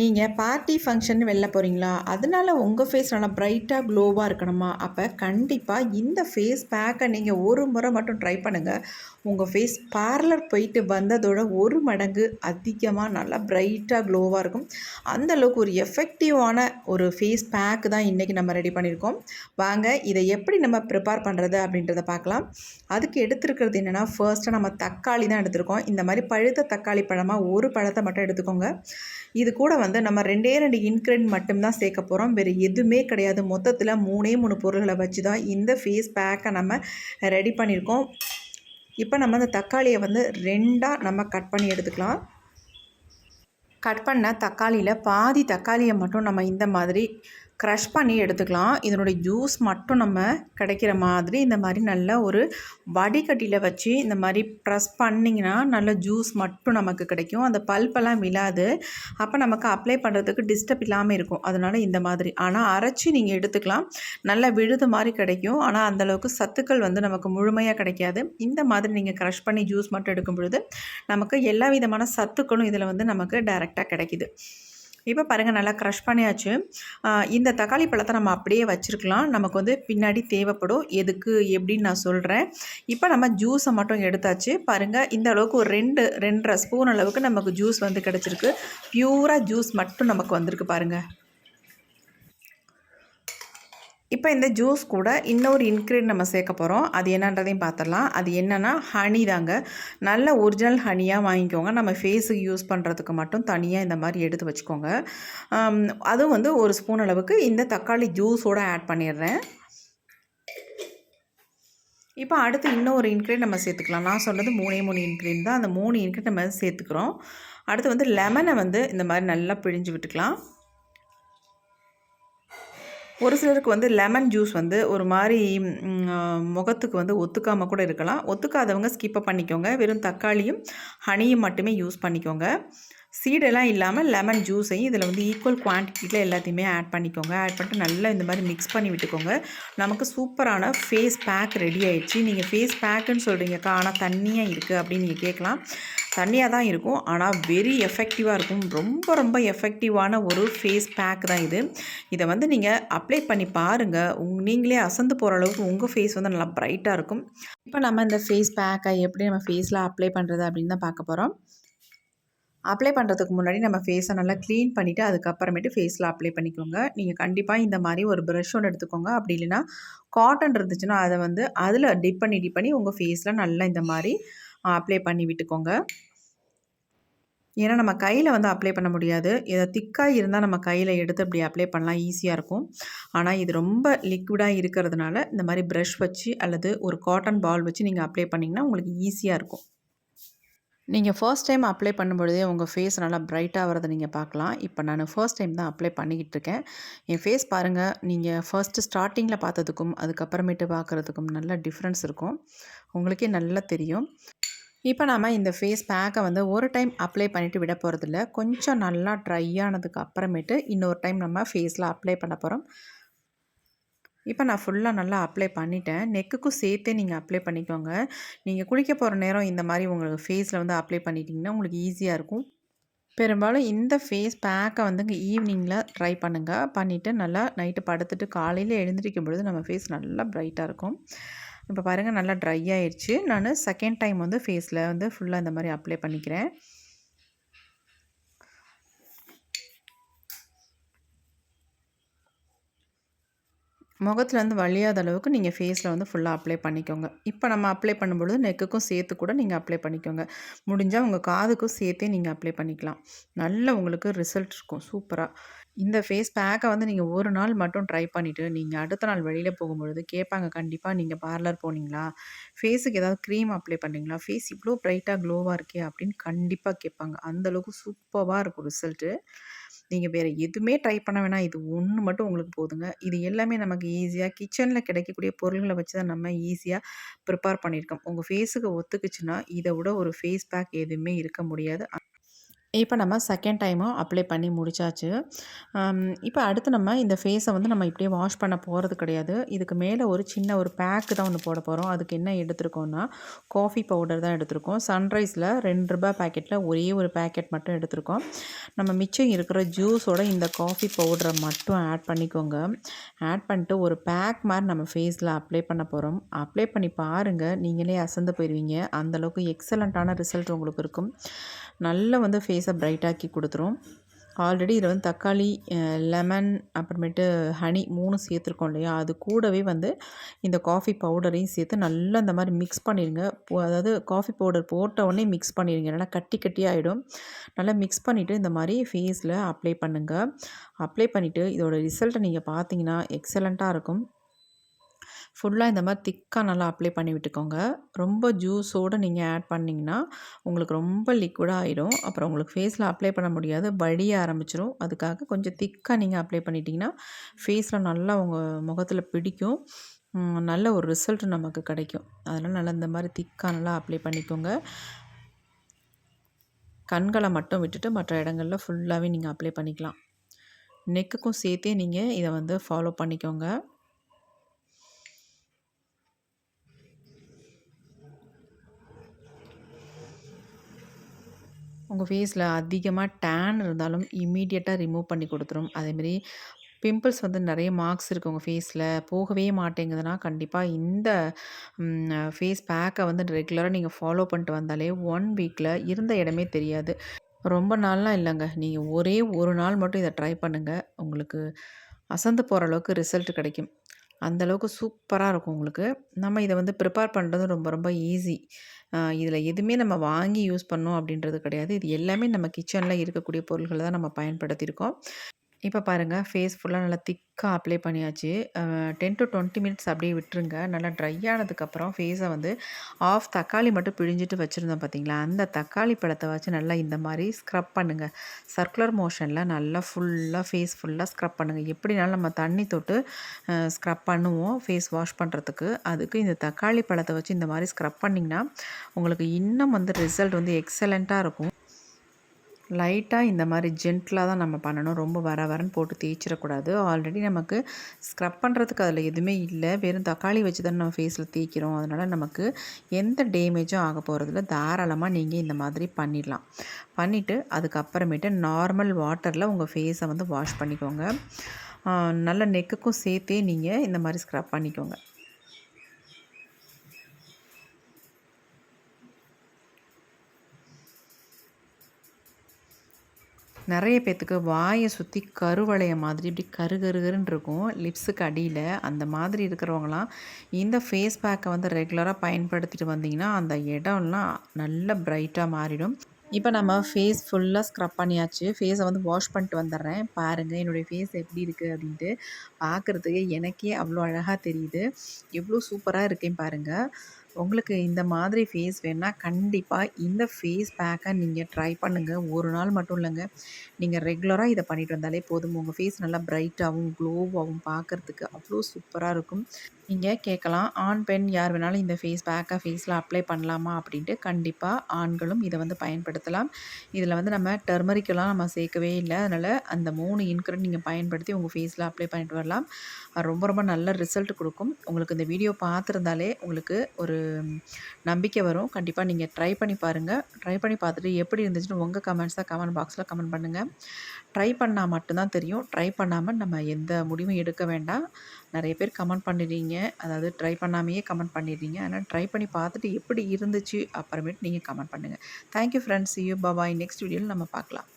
நீங்கள் party function வெளில போகிறீங்களா அதனால உங்கள் ஃபேஸ் நல்லா பிரைட்டாக க்ளோவாக இருக்கணுமா? அப்போ கண்டிப்பாக இந்த ஃபேஸ் பேக்கை நீங்கள் ஒரு முறை மட்டும் ட்ரை பண்ணுங்கள் உங்கள் ஃபேஸ் பார்லர் போயிட்டு வந்ததோட ஒரு மடங்கு அதிகமாக நல்லா பிரைட்டாக க்ளோவாக இருக்கும். அந்தளவுக்கு ஒரு எஃபெக்டிவான ஒரு ஃபேஸ் பேக்கு தான் இன்றைக்கி நம்ம ரெடி பண்ணியிருக்கோம். வாங்க இதை எப்படி நம்ம ப்ரிப்பேர் பண்ணுறது அப்படின்றத பார்க்கலாம். அதுக்கு எடுத்துருக்கிறது என்னென்னா ஃபர்ஸ்ட்டு நம்ம தக்காளி தான் எடுத்திருக்கோம். இந்த மாதிரி பழுத்த தக்காளி பழமாக ஒரு பழத்தை மட்டும் எடுத்துக்கோங்க. இது கூட வந்து நம்ம ரெண்டே ரெண்டு இன்க்ரெண்ட் மட்டும்தான் சேர்க்க போகிறோம் வேறு எதுவுமே கிடையாது. மொத்தத்தில் மூணே மூணு பொருள்களை வச்சு தான் இந்த ஃபேஸ் பேக்கை நம்ம ரெடி பண்ணியிருக்கோம். இப்போ நம்ம அந்த தக்காளியை வந்து ரெண்டாக நம்ம கட் பண்ணி எடுத்துக்கலாம். கட் பண்ண தக்காளியில் பாதி தக்காளியை மட்டும் நம்ம இந்த மாதிரி க்ரஷ் பண்ணி எடுத்துக்கலாம். இதனுடைய ஜூஸ் மட்டும் நம்ம கிடைக்கிற மாதிரி இந்த மாதிரி நல்ல ஒரு வடிகட்டியில் வச்சு இந்த மாதிரி ப்ரெஸ் பண்ணிங்கன்னா நல்ல ஜூஸ் மட்டும் நமக்கு கிடைக்கும். அந்த பல்பெல்லாம் விழாது அப்போ நமக்கு அப்ளை பண்ணுறதுக்கு டிஸ்டர்ப் இல்லாமல் இருக்கும். அதனால் இந்த மாதிரி. ஆனால் அரைச்சி நீங்கள் எடுத்துக்கலாம். நல்லா விழுது மாதிரி கிடைக்கும். ஆனால் அந்தளவுக்கு சத்துக்கள் வந்து நமக்கு முழுமையாக கிடைக்காது. இந்த மாதிரி நீங்கள் க்ரஷ் பண்ணி ஜூஸ் மட்டும் எடுக்கும் பொழுது நமக்கு எல்லா விதமான சத்துக்களும் இதில் வந்து நமக்கு டைரெக்டாக கிடைக்கிது. இப்போ பாருங்கள் நல்லா க்ரஷ் பண்ணியாச்சு. இந்த தக்காளி பழத்தை நம்ம அப்படியே வச்சுருக்கலாம். நமக்கு வந்து பின்னாடி தேவைப்படும். எதுக்கு எப்படின்னு நான் சொல்கிறேன் இப்போ நம்ம ஜூஸை மட்டும் எடுத்தாச்சு. பாருங்கள் இந்த அளவுக்கு ஒரு ரெண்டு ரெண்டரை ஸ்பூன் அளவுக்கு நமக்கு ஜூஸ் வந்து கிடச்சிருக்கு. ப்யூராக ஜூஸ் மட்டும் நமக்கு வந்திருக்கு பாருங்கள் இப்போ இந்த ஜூஸ் கூட இன்னொரு இன்க்ரீட் நம்ம சேர்க்க போகிறோம் அது என்னன்றதையும் பார்த்துடலாம். அது என்னென்னா ஹனி தாங்க. நல்ல ஒரிஜினல் ஹனியாக வாங்கிக்கோங்க. நம்ம ஃபேஸுக்கு யூஸ் பண்ணுறதுக்கு மட்டும் தனியாக இந்த மாதிரி எடுத்து வச்சுக்கோங்க. அதுவும் வந்து ஒரு ஸ்பூன் அளவுக்கு இந்த தக்காளி ஜூஸோடு ஆட் பண்ணிடுறேன். இப்போ அடுத்து இன்னொரு இன்க்ரீட் நம்ம சேர்த்துக்கலாம். நான் சொன்னது மூணே மூணு இன்க்ரீட் தான். அந்த மூணு இன்க்ரீட் நம்ம சேர்த்துக்கிறோம். அடுத்து வந்து லெமனை வந்து இந்த மாதிரி நல்லா பிழிஞ்சு விட்டுக்கலாம். ஒரு சிலருக்கு வந்து லெமன் ஜூஸ் வந்து ஒரு மாதிரி முகத்துக்கு வந்து ஒத்துக்காமல் கூட இருக்கலாம். ஒத்துக்காதவங்க ஸ்கிப்பை பண்ணிக்கோங்க. வெறும் தக்காளியும் ஹனியும் மட்டுமே யூஸ் பண்ணிக்கோங்க. சீடெல்லாம் இல்லாமல் லெமன் ஜூஸையும் இதில் வந்து ஈக்குவல் குவான்டிட்டியில் எல்லாத்தையுமே ஆட் பண்ணிக்கோங்க. ஆட் பண்ணிட்டு நல்லா இந்த மாதிரி மிக்ஸ் பண்ணி விட்டுக்கோங்க. நமக்கு சூப்பரான ஃபேஸ் பேக் ரெடி ஆயிடுச்சு. நீங்கள் ஃபேஸ் பேக்குன்னு சொல்கிறீங்கக்கா ஆனால் தண்ணியாக இருக்குது அப்படின்னு நீங்கள் கேட்கலாம். தண்ணியாக தான் இருக்கும். ஆனால் வெரி எஃபெக்டிவாக இருக்கும். ரொம்ப ரொம்ப எஃபெக்டிவான ஒரு ஃபேஸ் பேக் தான் இது. இதை வந்து நீங்கள் அப்ளை பண்ணி பாருங்கள் உங் நீங்களே அசந்து போகிற அளவுக்கு உங்கள் ஃபேஸ் வந்து நல்லா ப்ரைட்டாக இருக்கும். இப்போ நம்ம இந்த ஃபேஸ் பேக்கை எப்படி நம்ம ஃபேஸில் அப்ளை பண்ணுறது அப்படின்னு தான் பார்க்க போகிறோம் அப்ளை பண்ணுறதுக்கு முன்னாடி நம்ம ஃபேஸை நல்லா க்ளீன் பண்ணிவிட்டு அதுக்கப்புறமேட்டு ஃபேஸில் அப்ளை பண்ணிக்கோங்க. நீங்கள் கண்டிப்பாக இந்த மாதிரி ஒரு ப்ரஷ் ஒன்று எடுத்துக்கோங்க. அப்படி இல்லைன்னா காட்டன் இருந்துச்சுன்னா அதை வந்து அதில் டிப் பண்ணி டிப் பண்ணி உங்கள் ஃபேஸில் நல்லா இந்த மாதிரி அப்ளை பண்ணி விட்டுக்கோங்க. ஏன்னா நம்ம கையில் வந்து அப்ளை பண்ண முடியாது. இதை திக்காக இருந்தால் நம்ம கையில் எடுத்து அப்படி அப்ளை பண்ணலாம். ஈஸியாக இருக்கும். ஆனால் இது ரொம்ப லிக்விடாக இருக்கிறதுனால இந்த மாதிரி ப்ரஷ் வச்சு அல்லது ஒரு காட்டன் பால் வச்சு நீங்கள் அப்ளை பண்ணிங்கன்னா உங்களுக்கு ஈஸியாக இருக்கும். நீங்கள் ஃபர்ஸ்ட் டைம் அப்ளை பண்ணும்பொழுதே உங்கள் ஃபேஸ் நல்லா பிரைட்டாக வரதை நீங்கள் பார்க்கலாம். இப்போ நான் ஃபர்ஸ்ட் டைம் தான் அப்ளை பண்ணிக்கிட்டு இருக்கேன். என் ஃபேஸ் பாருங்கள் நீங்கள் ஃபர்ஸ்ட்டு ஸ்டார்டிங்கில் பார்த்ததுக்கும் அதுக்கப்புறமேட்டு பார்க்குறதுக்கும் நல்ல டிஃப்ரென்ஸ் இருக்கும். உங்களுக்கே நல்லா தெரியும். இப்போ நாம் இந்த ஃபேஸ் பேக்கை வந்து ஒரு டைம் அப்ளை பண்ணிவிட்டு விட போகிறதில்ல கொஞ்சம் நல்லா ட்ரை ஆனதுக்கு அப்புறமேட்டு இன்னொரு டைம் நம்ம ஃபேஸில் அப்ளை பண்ண போகிறோம் இப்போ நான் ஃபுல்லாக நல்லா அப்ளை பண்ணிட்டேன். நெக்குக்கும் சேர்த்தே நீங்கள் அப்ளை பண்ணிக்கோங்க. நீங்கள் குளிக்க போகிற நேரம் இந்த மாதிரி உங்களுக்கு ஃபேஸில் வந்து அப்ளை பண்ணிட்டீங்கன்னா உங்களுக்கு ஈஸியாக இருக்கும். பெரும்பாலும் இந்த ஃபேஸ் பேக்கை வந்துங்க ஈவினிங்கில் ட்ரை பண்ணுங்கள் பண்ணிவிட்டு நல்லா நைட்டு படுத்துட்டு காலையில் எழுந்திரிக்கும் பொழுது நம்ம ஃபேஸ் நல்லா ப்ரைட்டாக இருக்கும். இப்போ பாருங்கள் நல்லா ட்ரை ஆயிடுச்சு நான் செகண்ட் டைம் வந்து ஃபேஸில் வந்து ஃபுல்லாக இந்த மாதிரி அப்ளை பண்ணிக்கிறேன். முகத்துலேருந்து வழியாத அளவுக்கு நீங்கள் ஃபேஸில் வந்து ஃபுல்லாக அப்ளை பண்ணிக்கோங்க. இப்போ நம்ம அப்ளை பண்ணும்பொழுது நெக்குக்கும் சேர்த்து கூட நீங்கள் அப்ளை பண்ணிக்கோங்க. முடிஞ்சால் உங்கள் காதுக்கும் சேர்த்தே நீங்கள் அப்ளை பண்ணிக்கலாம். நல்ல உங்களுக்கு ரிசல்ட் இருக்கும். சூப்பராக இந்த ஃபேஸ் பேக்கை வந்து நீங்கள் ஒரு நாள் மட்டும் ட்ரை பண்ணிவிட்டு நீங்கள் அடுத்த நாள் வெளியில் போகும்பொழுது கேட்பாங்க கண்டிப்பாக நீங்கள் பார்லர் போனீங்களா? ஃபேஸுக்கு ஏதாவது க்ரீம் அப்ளை பண்ணுறீங்களா ஃபேஸ் இவ்வளோ ப்ரைட்டாக க்ளோவாக இருக்கே அப்படின்னு கண்டிப்பாக கேட்பாங்க. அந்தளவுக்கு சூப்பராக இருக்கும் ரிசல்ட்டு நீங்கள் வேறு எதுவுமே ட்ரை பண்ண வேணாம். இது ஒன்று மட்டும் உங்களுக்கு போதுங்க. இது எல்லாமே நமக்கு ஈஸியாக கிச்சனில் கிடைக்கக்கூடிய பொருள்களை வச்சு தான் நம்ம ஈஸியாக ப்ரிப்பேர் பண்ணியிருக்கோம். உங்கள் ஃபேஸுக்கு ஒத்துக்குச்சுன்னா இதை விட ஒரு ஃபேஸ் பேக் எதுவுமே இருக்க முடியாது. இப்போ நம்ம செகண்ட் டைமும் அப்ளை பண்ணி முடிச்சாச்சு. இப்போ அடுத்து நம்ம இந்த ஃபேஸை வந்து நம்ம இப்படியே வாஷ் பண்ண போகிறது கிடையாது. இதுக்கு மேலே ஒரு சின்ன ஒரு பேக்கு தான் ஒன்று போட போகிறோம் அதுக்கு என்ன எடுத்திருக்கோம்னா காஃபி பவுடர் தான் எடுத்திருக்கோம். சன்ரைஸில் ரெண்டு ரூபாய் பேக்கெட்டில் ஒரே ஒரு பேக்கெட் மட்டும் எடுத்திருக்கோம். நம்ம மிச்சம் இருக்கிற ஜூஸோட இந்த காஃபி பவுடரை மட்டும் ஆட் பண்ணிக்கோங்க. ஆட் பண்ணிட்டு ஒரு பேக் மாதிரி நம்ம ஃபேஸில் அப்ளை பண்ண போகிறோம் அப்ளை பண்ணி பாருங்கள் நீங்களே அசந்து போயிடுவீங்க அந்தளவுக்கு எக்ஸலண்ட்டான ரிசல்ட் உங்களுக்கு இருக்கும். நல்லா வந்து ஃபேஸை பிரைட்டாக்கி கொடுத்துரும். ஆல்ரெடி இதில் வந்து தக்காளி லெமன் அப்புறமேட்டு ஹனி மூணு சேர்த்துருக்கோம் இல்லையா? அது கூடவே வந்து இந்த காஃபி பவுடரையும் சேர்த்து நல்லா இந்த மாதிரி மிக்ஸ் பண்ணிடுங்க அதாவது காஃபி பவுடர் போட்ட உடனே மிக்ஸ் பண்ணிடுங்க நல்லா கட்டி கட்டி ஆகிடும் நல்லா மிக்ஸ் பண்ணிவிட்டு இந்த மாதிரி ஃபேஸில் அப்ளை பண்ணுங்கள் அப்ளை பண்ணிவிட்டு இதோட ரிசல்ட்டை நீங்கள் பார்த்தீங்கன்னா எக்ஸலண்ட்டாக இருக்கும். ஃபுல்லாக இந்த மாதிரி திக்காக நல்லா அப்ளை பண்ணி விட்டுக்கோங்க. ரொம்ப ஜூஸோடு நீங்கள் ஆட் பண்ணிங்கன்னா உங்களுக்கு ரொம்ப லிக்விடாக ஆகிடும் அப்புறம் உங்களுக்கு ஃபேஸில் அப்ளை பண்ண முடியாது. வடிய ஆரம்பிச்சிடும் அதுக்காக கொஞ்சம் திக்காக நீங்கள் அப்ளை பண்ணிட்டீங்கன்னா ஃபேஸில் நல்லா உங்கள் முகத்தில் பிடிக்கும். நல்ல ஒரு ரிசல்ட் நமக்கு கிடைக்கும். அதனால் நல்லா இந்த மாதிரி திக்காக நல்லா அப்ளை பண்ணிக்கோங்க. கண்களை மட்டும் விட்டுட்டு மற்ற இடங்களில் ஃபுல்லாகவே நீங்கள் அப்ளை பண்ணிக்கலாம். நெக்குக்கும் சேர்த்தே நீங்கள் இதை வந்து ஃபாலோ பண்ணிக்கோங்க. உங்கள் ஃபேஸில் அதிகமாக டேன் இருந்தாலும் இம்மீடியட்டாக ரிமூவ் பண்ணி கொடுத்துரும். அதேமாரி பிம்பிள்ஸ் வந்து நிறைய மார்க்ஸ் இருக்குது உங்கள் ஃபேஸில் போகவே மாட்டேங்குதுன்னா கண்டிப்பாக இந்த ஃபேஸ் பேக்கை வந்து ரெகுலராக நீங்கள் ஃபாலோ பண்ணிட்டு வந்தாலே ஒன் வீக்கில் இருந்த இடமே தெரியாது. ரொம்ப நாள்லாம் இல்லைங்க. நீங்கள் ஒரே ஒரு நாள் மட்டும் இதை ட்ரை பண்ணுங்கள் உங்களுக்கு அசந்து போகிற அளவுக்கு ரிசல்ட் கிடைக்கும். அந்தளவுக்கு சூப்பராக இருக்கும் உங்களுக்கு. நம்ம இதை வந்து ப்ரிப்பேர் பண்ணுறது ரொம்ப ரொம்ப ஈஸி இதில் எதுவுமே நம்ம வாங்கி யூஸ் பண்ணோம் அப்படின்றது கிடையாது. இது எல்லாமே நம்ம கிச்சனில் இருக்கக்கூடிய பொருள்களை தான் நம்ம பயன்படுத்தியிருக்கோம். இப்போ பாருங்கள் ஃபேஸ் ஃபுல்லாக நல்லா திக்காக அப்ளை பண்ணியாச்சு. டென் டு டுவெண்ட்டி மினிட்ஸ் அப்படியே விட்டுருங்க. நல்லா ட்ரை ஆனதுக்கப்புறம் ஃபேஸை வந்து ஆஃப் தக்காளி மட்டும் பிழிஞ்சிட்டு வச்சுருந்தோம் பார்த்தீங்களா அந்த தக்காளி பழத்தை வச்சு நல்லா இந்த மாதிரி ஸ்க்ரப் பண்ணுங்கள் சர்க்குலர் மோஷனில் நல்லா ஃபுல்லாக ஃபேஸ் ஃபுல்லாக ஸ்க்ரப் பண்ணுங்கள் எப்படினாலும் நம்ம தண்ணி தொட்டு ஸ்க்ரப் பண்ணுவோம். ஃபேஸ் வாஷ் பண்ணுறதுக்கு அதுக்கு இந்த தக்காளி பழத்தை வச்சு இந்த மாதிரி ஸ்க்ரப் பண்ணிங்கன்னா உங்களுக்கு இன்னும் வந்து ரிசல்ட் வந்து எக்ஸலண்ட்டாக இருக்கும். லைட்டாக இந்த மாதிரி ஜென்டிலாக தான் நம்ம பண்ணணும். ரொம்ப வர வரன்னு போட்டு தேய்ச்சிடக்கூடாது. ஆல்ரெடி நமக்கு ஸ்க்ரப் பண்ணுறதுக்கு அதில் எதுவுமே இல்லை. வெறும் தக்காளி வச்சு தான் நம்ம ஃபேஸில் தேய்க்கிறோம். அதனால் நமக்கு எந்த டேமேஜும் ஆக போகிறதில்ல தாராளமாக நீங்கள் இந்த மாதிரி பண்ணிடலாம். பண்ணிவிட்டு அதுக்கப்புறமேட்டு நார்மல் வாட்டரில் உங்கள் ஃபேஸை வந்து வாஷ் பண்ணிக்கோங்க. நல்ல நெக்குக்கும் சேர்த்தே நீங்கள் இந்த மாதிரி ஸ்க்ரப் பண்ணிக்கோங்க. நிறைய பேர்த்துக்கு வாயை சுற்றி கருவளைய மாதிரி இப்படி கரு கருகருன்னு இருக்கும். லிப்ஸுக்கு அடியில் அந்த மாதிரி இருக்கிறவங்களாம் இந்த ஃபேஸ் பேக்கை வந்து ரெகுலராக பயன்படுத்திட்டு வந்தீங்கன்னா அந்த இடம்லாம் நல்ல பிரைட்டாக மாறிடும். இப்போ நம்ம ஃபேஸ் ஃபுல்லாக ஸ்க்ரப் பண்ணியாச்சு. ஃபேஸை வந்து வாஷ் பண்ணிட்டு வந்துடுறேன். பாருங்கள் என்னுடைய ஃபேஸ் எப்படி இருக்குது அப்படின்ட்டு. பார்க்குறதுக்கு எனக்கே அவ்வளோ அழகாக தெரியுது. எவ்வளோ சூப்பராக இருக்கேன் பாருங்கள் உங்களுக்கு இந்த மாதிரி ஃபேஸ் வேணால் கண்டிப்பாக இந்த ஃபேஸ் பேக்கை நீங்கள் ட்ரை பண்ணுங்கள் ஒரு நாள் மட்டும் இல்லைங்க. நீங்கள் ரெகுலராக இதை பண்ணிட்டு வந்தாலே போதும். உங்கள் ஃபேஸ் நல்லா ப்ரைட்டாகவும் க்ளோவாகவும் பார்க்குறதுக்கு அவ்வளோ சூப்பராக இருக்கும். நீங்கள் கேட்கலாம் ஆண் பெண் யார் வேணாலும் இந்த ஃபேஸ் பேக்கை ஃபேஸில் அப்ளை பண்ணலாமா அப்படின்ட்டு கண்டிப்பாக ஆண்களும் இதை வந்து பயன்படுத்தலாம். இதில் வந்து நம்ம டர்மரிக்கெல்லாம் நம்ம சேர்க்கவே இல்லை. அதனால் அந்த மூணு இன்க்ரெண்ட் நீங்கள் பயன்படுத்தி உங்கள் ஃபேஸில் அப்ளை பண்ணிட்டு வரலாம். ரொம்ப ரொம்ப நல்ல ரிசல்ட் கொடுக்கும். உங்களுக்கு இந்த வீடியோ பார்த்துருந்தாலே உங்களுக்கு ஒரு நம்பிக்கை வரும். கண்டிப்பாக நீங்கள் ட்ரை பண்ணி பாருங்கள் ட்ரை பண்ணி பார்த்துட்டு எப்படி இருந்துச்சுன்னு உங்கள் கமெண்ட்ஸாக கமெண்ட் பாக்ஸில் கமெண்ட் பண்ணுங்கள் ட்ரை பண்ணால் மட்டும்தான் தெரியும். ட்ரை பண்ணாமல் நம்ம எந்த முடிவும் எடுக்க வேண்டாம். நிறைய பேர் கமெண்ட் பண்ணிடுறீங்க. அதாவது ட்ரை பண்ணாமையே கமெண்ட் பண்ணிடுறீங்க. அதனால் ட்ரை பண்ணி பார்த்துட்டு எப்படி இருந்துச்சு அப்புறமேட்டு நீங்கள் கமெண்ட் பண்ணுங்கள் thank you friends you bye bye next வீடியோவில் நம்ம பார்க்கலாம்.